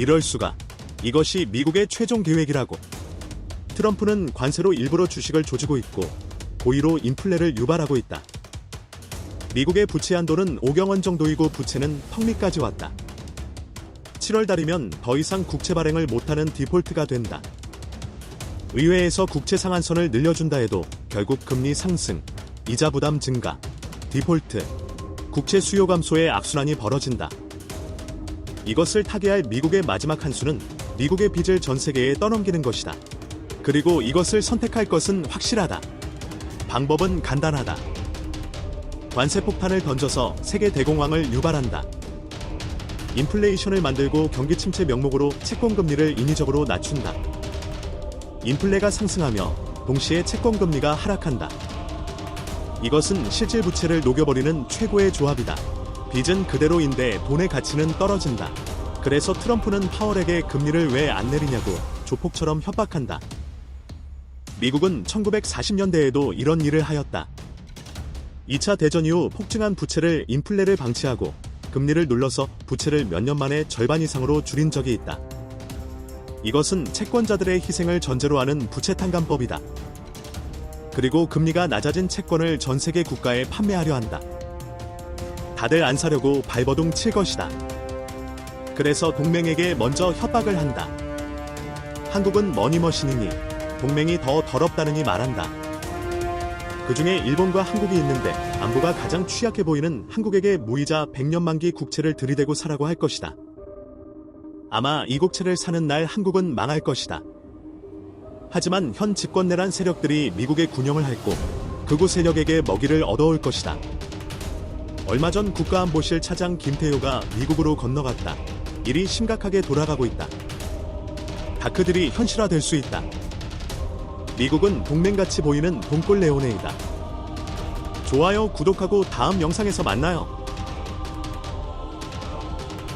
이럴 수가. 이것이 미국의 최종 계획이라고. 트럼프는 관세로 일부러 주식을 조지고 있고 고의로 인플레를 유발하고 있다. 미국의 부채 한도는 5경 원 정도이고 부채는 턱 밑까지 왔다. 7월 달이면 더 이상 국채 발행을 못하는 디폴트가 된다. 의회에서 국채 상한선을 늘려준다 해도 결국 금리 상승, 이자 부담 증가, 디폴트, 국채 수요 감소의 악순환이 벌어진다. 이것을 타개할 미국의 마지막 한 수는 미국의 빚을 전 세계에 떠넘기는 것이다. 그리고 이것을 선택할 것은 확실하다. 방법은 간단하다. 관세 폭탄을 던져서 세계 대공황을 유발한다. 인플레이션을 만들고 경기 침체 명목으로 채권 금리를 인위적으로 낮춘다. 인플레가 상승하며 동시에 채권 금리가 하락한다. 이것은 실질 부채를 녹여버리는 최고의 조합이다. 빚은 그대로인데 돈의 가치는 떨어진다. 그래서 트럼프는 파월에게 금리를 왜 안 내리냐고 조폭처럼 협박한다. 미국은 1940년대에도 이런 일을 하였다. 2차 대전 이후 폭증한 부채를 인플레를 방치하고 금리를 눌러서 부채를 몇 년 만에 절반 이상으로 줄인 적이 있다. 이것은 채권자들의 희생을 전제로 하는 부채 탕감법이다. 그리고 금리가 낮아진 채권을 전 세계 국가에 판매하려 한다. 다들 안 사려고 발버둥 칠 것이다. 그래서 동맹에게 먼저 협박을 한다. 한국은 머니머신이니 동맹이 더 더럽다느니 말한다. 그 중에 일본과 한국이 있는데 안보가 가장 취약해 보이는 한국에게 무이자 100년 만기 국채를 들이대고 사라고 할 것이다. 아마 이 국채를 사는 날 한국은 망할 것이다. 하지만 현 집권 내란 세력들이 미국의 군용을 핥고 극우 세력에게 먹이를 얻어올 것이다. 얼마 전 국가안보실 차장 김태효가 미국으로 건너갔다. 일이 심각하게 돌아가고 있다. 다크들이 현실화될 수 있다. 미국은 동맹같이 보이는 동골 레오네이다. 좋아요, 구독하고 다음 영상에서 만나요.